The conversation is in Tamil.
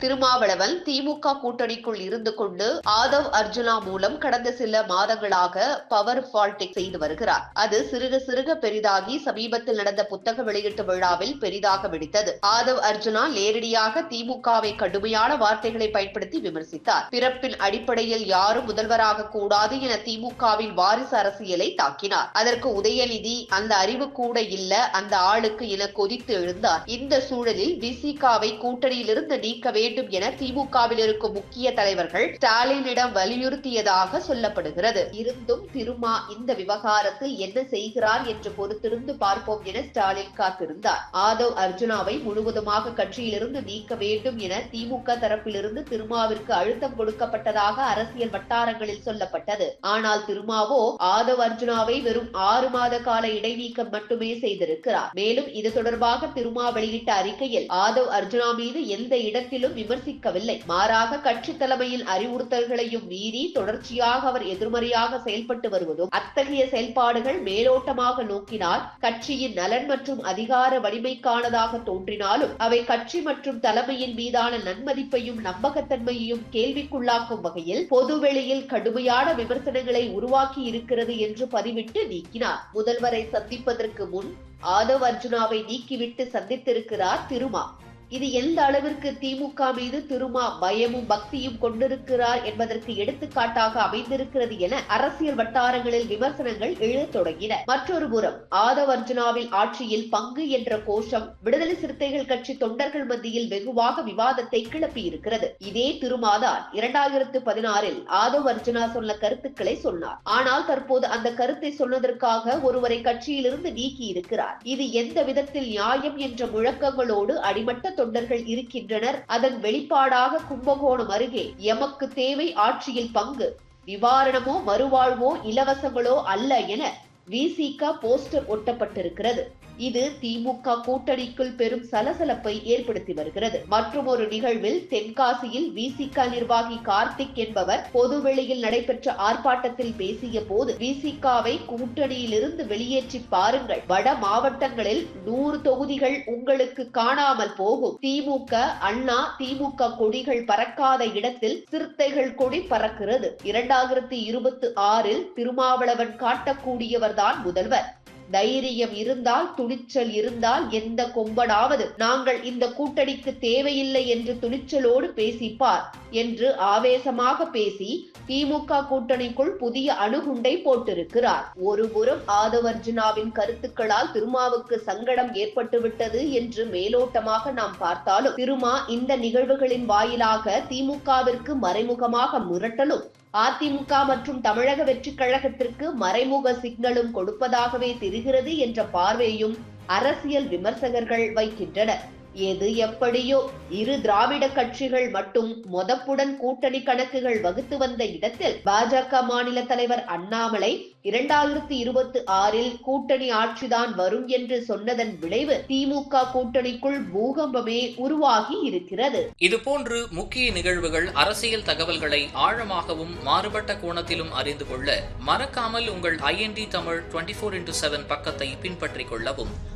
திருமாவளவன் திமுக கூட்டணிக்குள் இருந்து கொண்டு ஆதவ் அர்ஜுனா மூலம் கடந்த சில மாதங்களாக பவர் பாலிடிக்ஸ் செய்து வருகிறார். அது சிறுக சிறுக பெரிதாகி சமீபத்தில் நடந்த புத்தக வெளியீட்டு விழாவில் பெரிதாக வெடித்தது. ஆதவ் அர்ஜுனா நேரடியாக திமுகவை கடுமையான வார்த்தைகளை பயன்படுத்தி விமர்சித்தார். பிறப்பின் அடிப்படையில் யாரும் முதல்வராக கூடாது என திமுகவின் வாரிசு அரசியலை தாக்கினார். அதற்கு உதயநிதி அந்த அறிவு கூட இல்ல அந்த ஆளுக்கு என கொதித்து எழுந்தார். இந்த சூழலில் விசிகாவை கூட்டணியிலிருந்து நீக்கவே வேண்டும் என திமுகவில் இருக்கும் முக்கிய தலைவர்கள் ஸ்டாலினிடம் வலியுறுத்தியதாக சொல்லப்படுகிறது. இருந்தும் திருமா இந்த விவகாரத்தில் என்ன செய்கிறார் என்று பொறுத்திருந்து பார்ப்போம் என ஸ்டாலின் காத்திருந்தார். ஆதவ் அர்ஜுனாவை முழுவதுமாக கட்சியிலிருந்து நீக்க வேண்டும் என திமுக தரப்பிலிருந்து திருமாவிற்கு அழுத்தம் கொடுக்கப்பட்டதாக அரசியல் வட்டாரங்களில் சொல்லப்பட்டது. ஆனால் திருமாவோ ஆதவ் அர்ஜுனாவை வெறும் ஆறு மாத கால இடைநீக்கம் மட்டுமே செய்திருக்கிறார். மேலும் இது தொடர்பாக திருமா வெளியிட்ட அறிக்கையில் ஆதவ் அர்ஜுனா மீது எந்த இடத்திலும் விமர்சிக்கவில்லை. மாறாக கட்சி தலைமையில் அறிவுறுத்தல்களையும் மீறி தொடர்ச்சியாக அவர் எதிர்மறையாக செயல்பட்டு வருவதும் அத்தகைய செயல்பாடுகள் மேலோட்டமாக நோக்கினால் கட்சியின் நலன் மற்றும் அதிகார வலிமைக்கானதாக தோன்றினாலும் அவை கட்சி மற்றும் தலைமையின் மீதான நன்மதிப்பையும் நம்பகத்தன்மையையும் கேள்விக்குள்ளாக்கும் வகையில் பொதுவெளியில் கடுமையான விமர்சனங்களை உருவாக்கி இருக்கிறது என்று பதிவிட்டு நீக்கினார். முதல்வரை சந்திப்பதற்கு முன் ஆதவ் அர்ஜுனாவை நீக்கிவிட்டு சந்தித்திருக்கிறார் திருமா. இது எந்த அளவிற்கு திமுக மீது திருமா பயமும் பக்தியும் கொண்டிருக்கிறார் என்பதற்கு எடுத்துக்காட்டாக அமைந்திருக்கிறது என அரசியல் வட்டாரங்களில் விமர்சனங்கள் எழத் தொடங்கின. மற்றொரு புறம் ஆதவர்ஜனாவில் ஆட்சியில் பங்கு என்ற கோஷம் விடுதலை சிறுத்தைகள் கட்சி தொண்டர்கள் மத்தியில் வெகுவாக விவாதத்தை கிளப்பியிருக்கிறது. இதே திருமாதான் இரண்டாயிரத்து பதினாறில் ஆதவ் அர்ஜுனா சொன்ன கருத்துக்களை சொன்னார். ஆனால் தற்போது அந்த கருத்தை சொன்னதற்காக ஒருவரை கட்சியிலிருந்து நீக்கி இருக்கிறார் இது எந்த விதத்தில் நியாயம் என்ற முழக்கங்களோடு அடிமட்ட தொண்டர்கள் இருக்கின்றனர். அதன் வெளிப்பாடாக கும்பகோணம் அருகே எமக்கு தேவை ஆட்சியில் பங்கு. நிவாரணமோ மறுவாழ்வோ இலவசங்களோ அல்ல என விசிக போஸ்டர் ஒட்டப்பட்டிருக்கிறது. இது திமுக கூட்டணிக்குள் பெரும் சலசலப்பை ஏற்படுத்தி வருகிறது. மற்றும் ஒரு நிகழ்வில் தென்காசியில் விசிக நிர்வாகி கார்த்திக் என்பவர் பொதுவெளியில் நடைபெற்ற ஆர்ப்பாட்டத்தில் பேசிய போது விசிகாவை கூட்டணியிலிருந்து வெளியேற்றி பாருங்கள். வட மாவட்டங்களில் நூறு தொகுதிகள் உங்களுக்கு காணாமல் போகும். திமுக அண்ணா திமுக கொடிகள் பறக்காத இடத்தில் சிறுத்தைகள் கொடி பறக்கிறது. இரண்டாயிரத்தி இருபத்தி ஆறில் திருமாவளவன் காட்டக்கூடியவர்தான் முதல்வர். தைரியம் இருந்தால் துணிச்சல் இருந்தால் எந்த கொம்பனாவது நாங்கள் இந்த கூட்டணிக்கு தேவையில்லை என்று துணிச்சலோடு பேசிப்பார் என்று ஆவேசமாக பேசி திமுக கூட்டணிக்குள் புதிய அணுகுண்டை போட்டிருக்கிறார். ஒருபுறம் ஆதவர்ஜுனாவின் கருத்துக்களால் திருமாவுக்கு சங்கடம் ஏற்பட்டுவிட்டது என்று மேலோட்டமாக நாம் பார்த்தாலும் திருமா இந்த நிகழ்வுகளின் வாயிலாக திமுகவிற்கு மறைமுகமாக முரட்டலும் அதிமுக மற்றும் தமிழக வெற்றி கழகத்திற்கு மறைமுக சிக்னலும் கொடுப்பதாகவே தெரிகிறது என்ற பார்வையும் அரசியல் விமர்சகர்கள் வைக்கின்றனர். எது எப்படியோ இரு திராவிட கட்சிகள் மட்டும் மொதப்புடன் கூட்டணி கணக்குகள் வகுத்து வந்த இடத்தில் பாஜக மாநில தலைவர் அண்ணாமலை இரண்டாயிரத்தி இருபத்தி ஆறில் கூட்டணி ஆட்சிதான் வரும் என்று சொன்னதன் விளைவு திமுக கூட்டணிக்குள் பூகம்பமே உருவாகி இருக்கிறது. இதுபோன்று முக்கிய நிகழ்வுகள் அரசியல் தகவல்களை ஆழமாகவும் மாறுபட்ட கோணத்திலும் அறிந்து கொள்ள மறக்காமல் உங்கள் IND Tamil twenty four into seven பக்கத்தை பின்பற்றிக் கொள்ளவும்.